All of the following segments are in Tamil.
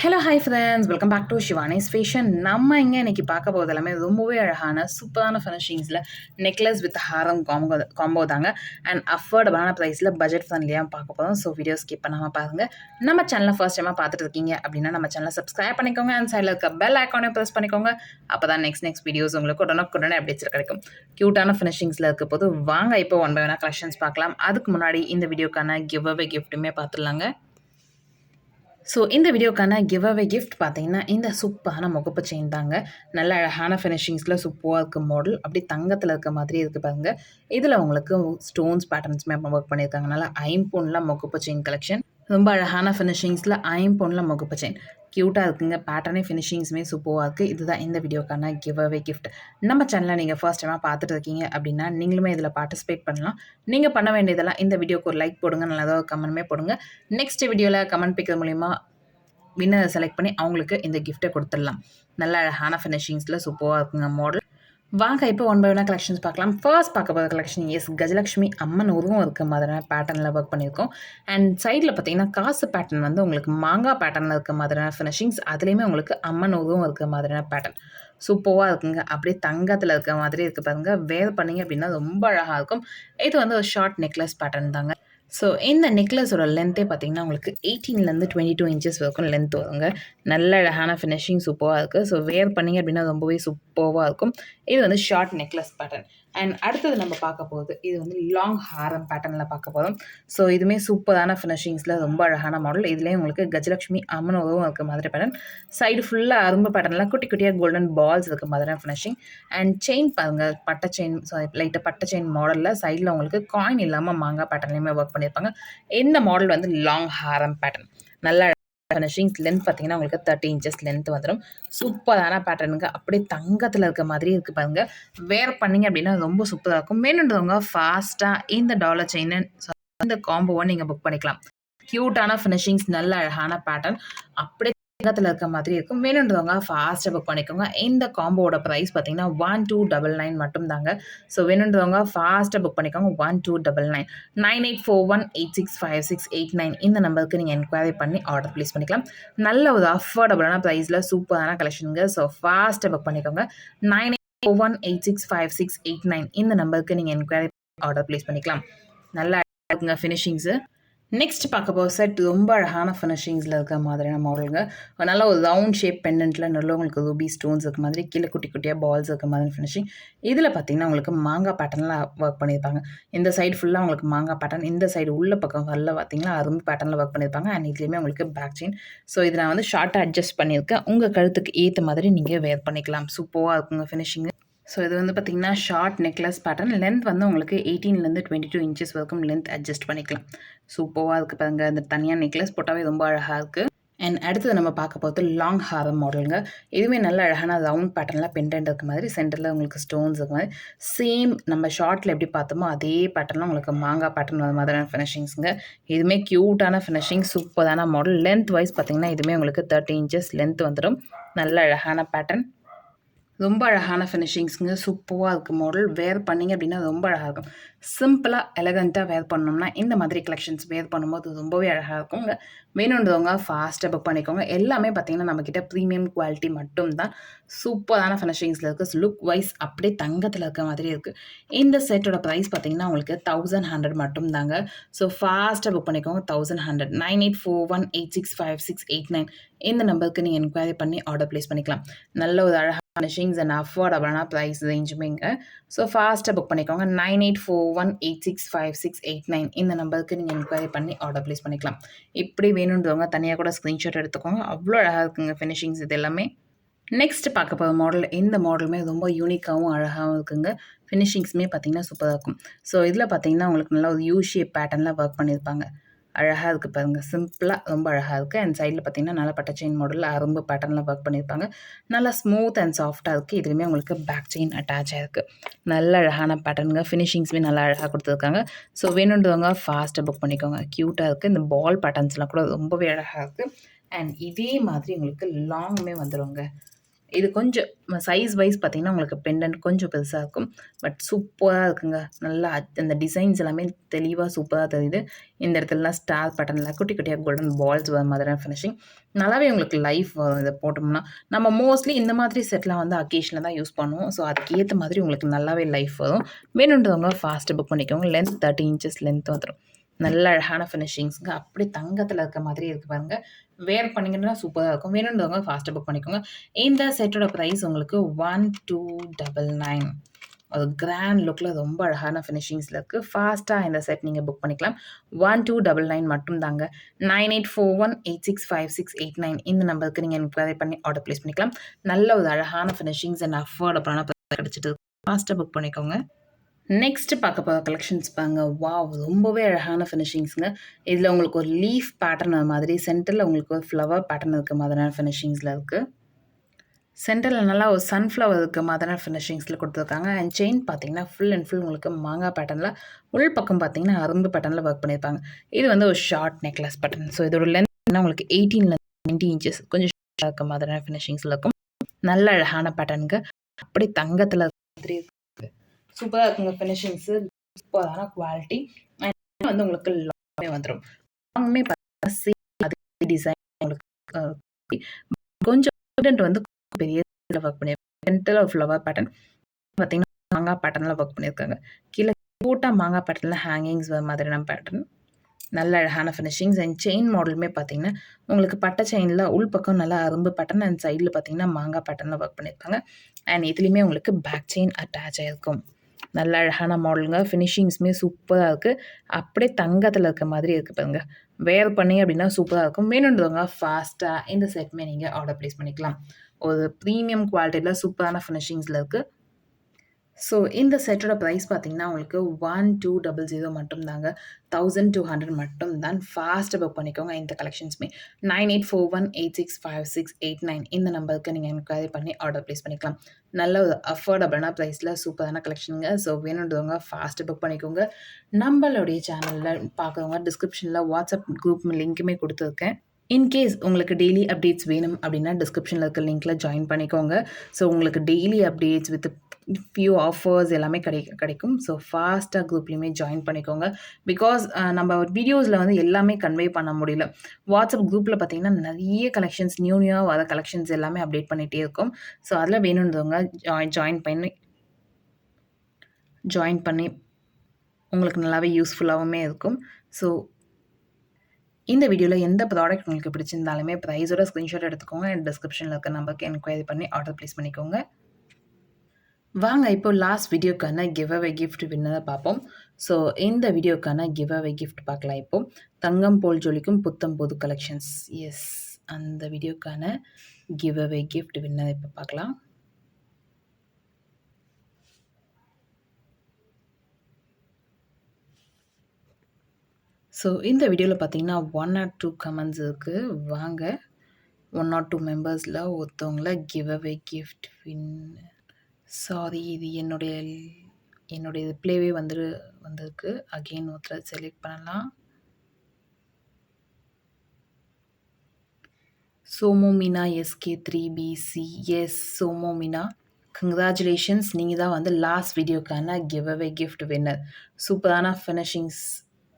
Hello hi friends welcome back to Shivani's fashion நம்ம இங்கே இன்றைக்கி பார்க்க போகிறது எல்லாமே ரொம்பவே அழகான சூப்பரான ஃபினிஷிங்ஸில் நெக்லஸ் வித் ஹாரம் காம்போ காம்போ தாங்க. அண்ட் அஃபோர்டபுளான ப்ரைஸில் பட்ஜெட் ஃப்ரெண்ட்லியாக பார்க்க போதும் ஸோ வீடியோ ஸ்கிப் பண்ணாமல் பாருங்கள் நம்ம சேனலை ஃபர்ஸ்ட் டைமாக பார்த்துட்டு இருக்கீங்க அப்படின்னா நம்ம சேனலை சப்ஸ்கிரைப் பண்ணிக்கோங்க. அண்ட் சைடில் இருக்க பெல் ஐக்கானே ப்ரெஸ் பண்ணிக்கோங்க. அப்போ தான் நெக்ஸ்ட் நெக்ஸ்ட் வீடியோஸ் உங்களுக்கு உடனே உடனே அப்டேட்ஸ் கிடைக்கும். க்யூட்டான ஃபினிஷிங்ஸில் இருக்க போது வாங்க இப்போ ஒன் பை ஒன்னாக கலெக்ஷன்ஸ் பார்க்கலாம். அதுக்கு முன்னாடி இந்த வீடியோக்கான கிவ் அவே கிஃப்ட்டுமே பார்த்துடலாங்க. ஸோ இந்த வீடியோக்கான கிவ் அவே கிஃப்ட் பார்த்தீங்கன்னா இந்த சூப்பரான முகப்பு செயின் தாங்க. நல்ல அழகான ஃபினிஷிங்ஸில் சூப்பராக இருக்க மாடல் அப்படி தங்கத்தில் இருக்க மாதிரி இருக்குது பாருங்க. இதில் உங்களுக்கு ஸ்டோன்ஸ் பேட்டர்ன்ஸுமே ஒர்க் பண்ணியிருக்காங்க. நல்லா ஐம்பொன்னில் முகப்பு செயின் கலெக்ஷன் ரொம்ப அழகான ஃபினிஷிங்ஸில் ஐம்பொன்னில் முகப்பு செயின் க்யூட்டாக இருக்குங்க. பேட்டர்னே ஃபினிஷிங்ஸுமே சூப்பராக இருக்குது இதுதான் இந்த வீடியோக்கான கிவ் அவே கிஃப்ட் நம்ம சேனலில் நீங்கள் ஃபர்ஸ்ட் டைமாக பார்த்துட்டு இருக்கீங்க அப்படின்னா நீங்களுமே இதில் பார்ட்டிசிபேட் பண்ணலாம். நீங்கள் பண்ண வேண்டியதெல்லாம் இந்த வீடியோக்கு ஒரு லைக் போடுங்க. நல்லதாக ஒரு கமெண்ட்மே போடுங்க. நெக்ஸ்ட் வீடியோவில் கமெண்ட் பிக்கிறது மூலிமா வின்னர் செலக்ட் பண்ணி அவங்களுக்கு இந்த கிஃப்ட்டை கொடுத்துடலாம். நல்ல அழகான ஃபினிஷிங்ஸில் சூப்பராக இருக்குங்க மாடல் வாங்க இப்போ ஒன் பை ஒன் கலெக்ஷன்ஸ் பார்க்கலாம். ஃபர்ஸ்ட் பார்க்க போகிற கலெக்ஷன் எஸ் கஜலக்ஷ்மி அம்மன் உருவம் இருக்க. மாதிரியான பேட்டர்னில் ஒர்க் பண்ணியிருக்கோம். அண்ட் சைடில் பார்த்தீங்கன்னா காசு பேட்டர்ன் வந்து உங்களுக்கு மாங்காய் பேட்டர்னில் இருக்க மாதிரியான ஃபினிஷிங்ஸ் அதுலேயுமே உங்களுக்கு அம்மன் உருவம் இருக்க மாதிரியான பேட்டர்ன் சூப்பராக இருக்குங்க. அப்படியே தங்கத்தில் இருக்க மாதிரி இருக்குது பாருங்கள் வேர் பண்ணிங்க அப்படின்னா ரொம்ப அழகாக இருக்கும். இது வந்து ஒரு ஷார்ட் நெக்லஸ் பேட்டர்ன் தாங்க. ஸோ இந்த நெக்லஸோட லென்த்தே பார்த்தீங்கன்னா உங்களுக்கு எயிட்டீன்லேருந்து டுவெண்ட்டி டூ இன்ச்சஸ் வரைக்கும் லென்த் வருங்க. நல்ல அழகான ஃபினிஷிங் சூப்பராக இருக்குது ஸோ வேர் பண்ணிங்க அப்படின்னா ரொம்பவே சூப்பராக இருக்கும். இது வந்து ஷார்ட் நெக்லஸ் பேட்டர்ன் அண்ட் அடுத்தது நம்ம பார்க்க போகுது இது வந்து லாங் ஹாரம் பேட்டர்னில் பார்க்க போதும் ஸோ இதுவுமே சூப்பரான ஃபினிஷிங்ஸில் ரொம்ப அழகான மாடல் இதுலேயே உங்களுக்கு கஜலக்ஷ்மி அம்மன் உதவும் இருக்க மாதிரி பேட்டர்ன் சைடு ஃபுல்லாக அரும்பு பேட்டர்னில் குட்டி குட்டியாக கோல்டன் பால்ஸ் இருக்க மாதிரியான ஃபினிஷிங் அண்ட் செயின் பாருங்கள் பட்டை செயின் லைட்டாக பட்டை செயின் மாடலில் சைடில் உங்களுக்கு காயின் இல்லாமல் மாங்காய் பேட்டர்லேயுமே ஒர்க் பண்ணியிருப்பாங்க இந்த மாடல் வந்து லாங் ஹாரம் பேட்டர்ன் நல்லா ஃபினிஷிங்ஸ் லென்த் பார்த்தீங்கன்னா உங்களுக்கு தேர்ட்டி இன்ச்சஸ் லென்த் வந்துடும் சூப்பரான பேட்டர்னுங்க அப்படியே தங்கத்தில் இருக்க மாதிரி இருக்குது பாருங்க. வேர் பண்ணிங்க அப்படின்னா ரொம்ப சூப்பராக இருக்கும். வேணுன்றவங்க ஃபாஸ்ட்டாக இந்த டாலர் செயின் இந்த காம்போவை நீங்கள் புக் பண்ணிக்கலாம். க்யூட்டான ஃபினிஷிங்ஸ் நல்ல அழகான பேட்டர்ன் அப்படியே பக்கத்தில் இருக்க மாதிரி இருக்கும். வேணுன்றவங்க ஃபாஸ்ட்டாக புக் பண்ணிக்கோங்க. இந்த காம்போவோட ப்ரைஸ் பார்த்தீங்கன்னா ஒன் டூ டபுள் நைன் மட்டும் தாங்க ஸோ வேணுன்றவங்க ஃபாஸ்ட்டாக புக் பண்ணிக்கோங்க. One two double nine nine eight four one eight six five six eight nine இந்த நம்பருக்கு நீங்கள் என்கொயரி பண்ணி ஆர்டர் ப்ளேஸ் பண்ணிக்கலாம். நல்ல ஒரு அஃபோர்டபுளான ப்ரைஸில் சூப்பரான கலெக்ஷனுங்க ஸோ ஃபாஸ்ட்டாக புக் பண்ணிக்கோங்க. Nine eight four one eight six five six eight nine இந்த நம்பருக்கு நீங்கள் என்கொயரி ஆர்டர் ப்ளேஸ் பண்ணிக்கலாம். நல்லா இருக்குங்க ஃபினிஷிங்ஸு நெக்ஸ்ட் பார்க்க போகிற செட் ரொம்ப அழகான ஃபினிஷிங்ஸில் இருக்க மாதிரியான மாடலுங்க நல்ல ஒரு ரவுண்ட் ஷேப் பெண்டன்ட்டில் நல்ல உங்களுக்கு ரூபி ஸ்டோன்ஸ் இருக்க மாதிரி கீழே குட்டி குட்டியாக பால்ஸ் இருக்க மாதிரி ஃபினிஷிங் இதில் பார்த்தீங்கன்னா உங்களுக்கு மாங்காய் பேட்டர்னில் ஒர்க் பண்ணியிருப்பாங்க. இந்த சைடு ஃபுல்லாக உங்களுக்கு மாங்காய் பேட்டர்ன் இந்த சைடு உள்ள பக்கம் வரல பார்த்தீங்கன்னா அரும்பு பேட்டர்னில் ஒர்க் பண்ணியிருப்பாங்க. அண்ட் இதுலேயுமே உங்களுக்கு பேக் செயின் ஸோ இதை நான் வந்து ஷார்ட்டாக அட்ஜஸ்ட் பண்ணியிருக்கேன். உங்கள் கழுத்துக்கு ஏற்ற மாதிரி நீங்கள் வேர் பண்ணிக்கலாம். சூப்பராக இருக்குங்க ஃபினிஷிங்கு ஸோ இது வந்து பார்த்திங்கன்னா ஷார்ட் நெக்லஸ் பேட்டர்ன் லென்த் வந்து உங்களுக்கு எயிட்டீன்லேருந்து டுவெண்ட்டி டூ இன்ச்சஸ் வரைக்கும் லென்த் அட்ஜஸ்ட் பண்ணிக்கலாம். சூப்பராக இருக்குது பாருங்க. அந்த தனியாக நெக்லஸ் போட்டாவே ரொம்ப அழகாக இருக்குது அண்ட் அடுத்தது நம்ம பார்க்க போகிறது லாங் ஹாரம் மாடலுங்க இதுவுமே நல்ல அழகான ரவுண்ட் பேட்டர்னில் பெண்டன்ட் இருக்க மாதிரி சென்டரில் உங்களுக்கு ஸ்டோன்ஸ் இருக்க மாதிரி. சேம் நம்ம ஷார்ட்டில் எப்படி பார்த்தோமோ அதே பேட்டர்னில் உங்களுக்கு மாங்காய் பேட்டர்ன் வர மாதிரியான ஃபினிஷிங்ஸுங்க இதுவுமே க்யூட்டான ஃபினிஷிங் சூப்பரான மாடல் லென்த் வைஸ் பார்த்திங்கன்னா இதுவுமே உங்களுக்கு தேர்ட்டி இன்ச்சஸ் லென்த் வந்துடும். நல்ல அழகான பேட்டர்ன் ரொம்ப அழகான ஃபினிஷிங்ஸுங்க சூப்பராக இருக்கும் மாடல் வேர் பண்ணிங்க அப்படின்னா ரொம்ப அழகாக இருக்கும். சிம்பிளாக எலகண்ட்டாக வேர் பண்ணோம்னா இந்த மாதிரி கலெக்ஷன்ஸ் வேர் பண்ணும்போது ரொம்பவே அழகாக இருக்குங்க. வேணுன்றவங்க ஃபாஸ்ட்டாக புக் பண்ணிக்கோங்க. எல்லாமே பார்த்தீங்கன்னா நம்மக்கிட்ட ப்ரீமியம் குவாலிட்டி மட்டும்தான். சூப்பரான ஃபினிஷிங்ஸில் இருக்குது லுக் வைஸ் அப்படியே தங்கத்தில் இருக்க மாதிரி இருக்குது இந்த செட்டோட ப்ரைஸ் பார்த்தீங்கன்னா உங்களுக்கு தௌசண்ட் ஹண்ட்ரட் மட்டும்தாங்க. ஸோ ஃபாஸ்ட்டாக புக் பண்ணிக்கோங்க. Thousand hundred nine eight four one eight six five six eight nine இந்த நம்பருக்கு நீங்கள் என்கொயரி பண்ணி ஆர்டர் ப்ளேஸ் பண்ணிக்கலாம். நல்ல ஒரு அழகாக ஃபினிஷிங்ஸ் அண்ட் அஃபோர்டபுளான ப்ரைஸ் ரேஞ்சுமேங்க ஸோ ஃபாஸ்ட்டாக புக் பண்ணிக்கோங்க nine eight four one eight six five six eight nine இந்த நம்பருக்கு நீங்கள் என்கொயரி பண்ணி ஆர்டர் ப்ளேஸ் பண்ணிக்கலாம். இப்படி வேணுன்றவங்க தனியாக கூட ஸ்க்ரீன்ஷாட் எடுத்துக்கோங்க. அவ்வளோ அழகாக இருக்குங்க ஃபினிஷிங்ஸ் இது எல்லாமே. நெக்ஸ்ட் பார்க்க போகிற மாடல் இந்த மாடலுமே ரொம்ப யூனிக்காகவும் அழகாகவும் இருக்குங்க. ஃபினிஷிங்ஸுமே பார்த்தீங்கன்னா சூப்பராக இருக்கும். ஸோ இதில் பார்த்தீங்கன்னா உங்களுக்கு நல்லா ஒரு யூ ஷேப் பேட்டர்னில் ஒர்க் பண்ணியிருப்பாங்க அழகாக இருக்குது பாருங்கள் சிம்பிளாக ரொம்ப அழகாக இருக்குது அண்ட் சைடில் பார்த்தீங்கன்னா நல்லா பட்ட செயின் மாடலில் அரும்பு பேட்டர்னில் ஒர்க் பண்ணியிருப்பாங்க நல்லா ஸ்மூத் அண்ட் சாஃப்டாக இருக்குது இதுலேயுமே உங்களுக்கு பேக் செயின் அட்டாச் ஆகிருக்கு நல்ல அழகான பேட்டர்னுங்க ஃபினிஷிங்ஸுமே நல்லா அழகாக கொடுத்துருக்காங்க. ஸோ வேணுன்றவங்க ஃபாஸ்ட்டாக புக் பண்ணிக்கோங்க. க்யூட்டாக இருக்குது இந்த பால் பேட்டர்ன்ஸ்லாம் கூட ரொம்பவே அழகாக இருக்குது அண்ட் இதே மாதிரி உங்களுக்கு லாங்குமே வந்துடுங்க இது கொஞ்சம் சைஸ் வைஸ் பார்த்தீங்கன்னா, உங்களுக்கு பெண்டன்ட் கொஞ்சம் பெருசாக இருக்கும். பட் சூப்பராக இருக்குங்க. நல்லா அந்த டிசைன்ஸ் எல்லாமே தெளிவாக சூப்பராக தெரியுது. இந்த இடத்துலலாம் ஸ்டார் பேட்டர்ன்ல குட்டி குட்டியாக கோல்டன் பால்ஸ் வர மாதிரியான ஃபினிஷிங். நல்லாவே உங்களுக்கு லைஃப் வரும் இதை போட்டோம்னா. நம்ம மோஸ்ட்லி இந்த மாதிரி செட்லாம் வந்து அக்கேஷனில் தான் யூஸ் பண்ணுவோம். ஸோ அதுக்கு மாதிரி உங்களுக்கு நல்லாவே லைஃப் வரும். வேணுன்றவங்க ஃபாஸ்ட்டு புக் பண்ணிக்கோங்க. லென்த் 30 இன்ச்சஸ் லென்த் வந்துடும் நல்ல அழகான ஃபினிஷிங்ஸுங்க அப்படி தங்கத்தில் இருக்க மாதிரி இருக்கு பாருங்க. வேர் பண்ணிங்கன்னா சூப்பராக இருக்கும். வேணுன்றவங்க ஃபாஸ்ட்டாக புக் பண்ணிக்கோங்க. இந்த செட்டோட ப்ரைஸ் உங்களுக்கு 1299 ஒரு கிராண்ட் லுக்கில் ரொம்ப அழகான ஃபினிஷிங்ஸில் இருக்குது ஃபாஸ்ட்டாக இந்த செட் நீங்கள் புக் பண்ணிக்கலாம். 1299 மட்டும் தாங்க. 9841865689 இந்த நம்பருக்கு நீங்கள் என்கொயரி பண்ணி ஆர்டர் பிளேஸ் பண்ணிக்கலாம். நல்ல ஒரு அழகான ஃபினிஷிங்ஸ் அண்ட் அஃபோர்டபுளான பிரைஸ் கிடைச்சிட்டு ஃபாஸ்ட்டாக புக் பண்ணிக்கோங்க. நெக்ஸ்ட் பார்க்க போகிற கலெக்ஷன்ஸ் பாருங்க. வாவ்! ரொம்பவே அழகான ஃபினிஷிங்ஸுங்க இதில் உங்களுக்கு ஒரு லீஃப் பேட்டர்ன் மாதிரி சென்டரில் உங்களுக்கு ஒரு ஃப்ளவர் பேட்டர்ன் இருக்க மாதிரியான ஃபினிஷிங்ஸில் இருக்குது சென்டரில் நல்லா ஒரு சன்ஃப்ளவர் இருக்க மாதிரியான ஃபினிஷிங்ஸில் கொடுத்துருக்காங்க அண்ட் செயின் பார்த்தீங்கன்னா, ஃபுல் அண்ட் ஃபுல் உங்களுக்கு மாங்காய் பேட்டர்னில் உள் பக்கம் பார்த்தீங்கன்னா, அரும்பு பேட்டர்னில் ஒர்க் பண்ணியிருப்பாங்க. இது வந்து ஒரு ஷார்ட் நெக்லஸ் பேட்டர்ன். ஸோ இதோட லென்த் உங்களுக்கு 18ல 20 இன்ச்சஸ் கொஞ்சம் ஷார்ட்டா இருக்க மாதிரியான ஃபினிஷிங்ஸில் இருக்கும். நல்ல அழகான பேட்டர்னுங்க. அப்படி தங்கத்தில் மாதிரி சூப்பராக இருக்குங்க ஃபினிஷிங்ஸு. சூப்பரான குவாலிட்டி. அண்ட் வந்து உங்களுக்கு லாங்குமே வந்துரும். லாங்குமே பார்த்தீங்கன்னா, டிசைன் உங்களுக்கு கொஞ்சம் பெண்டன்ட் வந்து பெரிய ஒர்க் பண்ணியிருப்பாங்க. சென்டர்ல ஒரு ஃப்ளவர் பேட்டர்ன் பார்த்தீங்கன்னா, மாங்காய் பேட்டர்னில் ஒர்க் பண்ணியிருக்காங்க. கீழே கூட்டாக மாங்காய் பேட்டர்னில் ஹேங்கிங்ஸ் மாதிரியான பேட்டர்ன். நல்ல அழகான ஃபினிஷிங்ஸ் அண்ட் செயின் மாடலுமே பார்த்தீங்கன்னா, உங்களுக்கு பட்டை செயினில் உள் பக்கம் நல்லா அரும்பு பேட்டர்ன் அண்ட் சைடில் பார்த்தீங்கன்னா, மாங்காய் பட்டனில் ஒர்க் பண்ணியிருப்பாங்க. அண்ட் இதுலேயுமே உங்களுக்கு பேக் செயின் அட்டாச் ஆகிருக்கும் நல்ல அழகான மாடலுங்க. ஃபினிஷிங்ஸுமே சூப்பராக இருக்குது அப்படியே தங்கத்தில் இருக்க மாதிரி இருக்குது பாருங்க. வேர் பண்ணி அப்படின்னா சூப்பராக இருக்கும். வேணுன்றவங்க ஃபாஸ்ட்டாக இந்த செட்டுமே நீங்கள் ஆர்டர் ப்ளேஸ் பண்ணிக்கலாம். ஒரு ப்ரீமியம் குவாலிட்டியில் சூப்பரான ஃபினிஷிங்ஸில் இருக்குது ஸோ இந்த செட்டோட ப்ரைஸ் பார்த்தீங்கன்னா, உங்களுக்கு ஒன் டூ டபுள் ஜீரோ மட்டும்தாங்க தௌசண்ட் டூ ஹண்ட்ரட் மட்டும் தான். ஃபாஸ்ட்டு புக் பண்ணிக்கோங்க இந்த கலெக்ஷன்ஸுமே. 9841865689 இந்த நம்பருக்கு நீங்கள் என்கொயரி பண்ணி ஆர்டர் ப்ளேஸ் பண்ணிக்கலாம். நல்ல ஒரு அஃபோர்டபுளான ப்ரைஸில் சூப்பரான கலெக்ஷனுங்க. ஸோ வேணுன்றவங்க ஃபாஸ்ட்டு புக் பண்ணிக்கோங்க. நம்மளுடைய சேனலில் பார்க்குறவங்க டிஸ்கிரிப்ஷனில் வாட்ஸ்அப் குரூப் லிங்க்குமே கொடுத்துருக்கேன் இன்கேஸ் உங்களுக்கு டெய்லி அப்டேட்ஸ் வேணும் அப்படின்னா, டிஸ்கிரிப்ஷனில் இருக்க லிங்க்கில் ஜாயின் பண்ணிக்கோங்க. ஸோ உங்களுக்கு daily updates with few offers எல்லாமே கிடை கிடைக்கும். ஸோ ஃபாஸ்ட்டாக குரூப்லேயுமே ஜாயின் பண்ணிக்கோங்க. பிகாஸ் நம்ம வீடியோஸில் வந்து எல்லாமே கன்வே பண்ண முடியல. வாட்ஸ்அப் குரூப்பில் பார்த்தீங்கன்னா, நிறைய கலெக்ஷன்ஸ் நியூ நியூவாக வர கலெக்ஷன்ஸ் எல்லாமே அப்டேட் பண்ணிகிட்டே இருக்கும் ஸோ அதில் வேணுன்றவங்க ஜாயின் ஜாயின் பண்ணி ஜாயின் பண்ணி உங்களுக்கு நல்லாவே யூஸ்ஃபுல்லாகவுமே இருக்கும். ஸோ இந்த வீடியோவில் எந்த ப்ராடக்ட் உங்களுக்கு பிடிச்சிருந்தாலுமே ப்ரைஸோட ஸ்க்ரீன்ஷாட் எடுத்துக்கோங்க. அண்ட் டிஸ்கிரிப்ஷனில் இருக்க நம்பருக்கு என்கொயரி பண்ணி ஆர்டர் ப்ளேஸ் பண்ணிக்கோங்க. வாங்க இப்போ லாஸ்ட் வீடியோக்கான கிவ் அவே கிஃப்ட் வின்னதை பார்ப்போம். ஸோ இந்த வீடியோக்கான கிவ் அவே கிஃப்ட் பார்க்கலாம் இப்போ. தங்கம் போல் ஜொலிக்கும் புத்தம் புது கலெக்ஷன்ஸ். எஸ் அந்த வீடியோக்கான கிவ் அவே கிஃப்ட் வின்னதை இப்போ பார்க்கலாம். ஸோ இந்த வீடியோவில் பார்த்தீங்கன்னா, 102 கமெண்ட்ஸ் இருக்குது வாங்க ஒன் ஆர் டூ மெம்பர்ஸில் ஒருத்தவங்கள give away gift win sorry இது என்னுடைய என்னுடைய ரிப்ளேவே வந்துரு வந்திருக்கு. அகைன் ஒருத்தரை செலக்ட் பண்ணலாம். சோமோ மீனா எஸ்கே3பிசி எஸ் சோமோ மீனா. கங்க்ராச்சுலேஷன்ஸ் நீங்கள் தான் வந்து லாஸ்ட் வீடியோக்கான கிவ் அவே கிஃப்ட் வின்னர். சூப்பரான finishings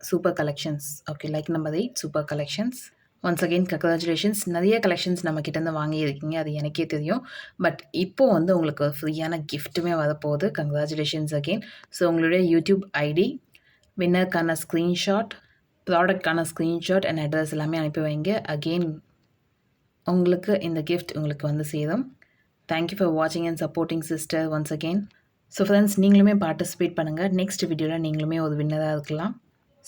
super collections. Okay like number eight super collections. Once again congratulations நிறைய கலெக்ஷன்ஸ் நம்ம கிட்டேருந்து வாங்கியிருக்கீங்க. அது எனக்கே தெரியும். பட் இப்போது வந்து உங்களுக்கு ஃப்ரீயான கிஃப்ட்டுமே வரப்போகுது. Congratulations again. ஸோ உங்களுடைய யூடியூப் ஐடி, வின்னருக்கான ஸ்க்ரீன்ஷாட், ப்ராடக்ட்க்கான ஸ்க்ரீன்ஷாட் அண்ட் அட்ரஸ் எல்லாமே அனுப்பி வைங்க. அகைன் உங்களுக்கு இந்த கிஃப்ட் உங்களுக்கு வந்து சேரும். தேங்க் யூ ஃபார் வாட்சிங் and supporting sister once again so friends நீங்களுமே பார்ட்டிசிபேட் பண்ணுங்கள் நெக்ஸ்ட் வீடியோவில் நீங்களுமே ஒரு வின்னராக இருக்கலாம்.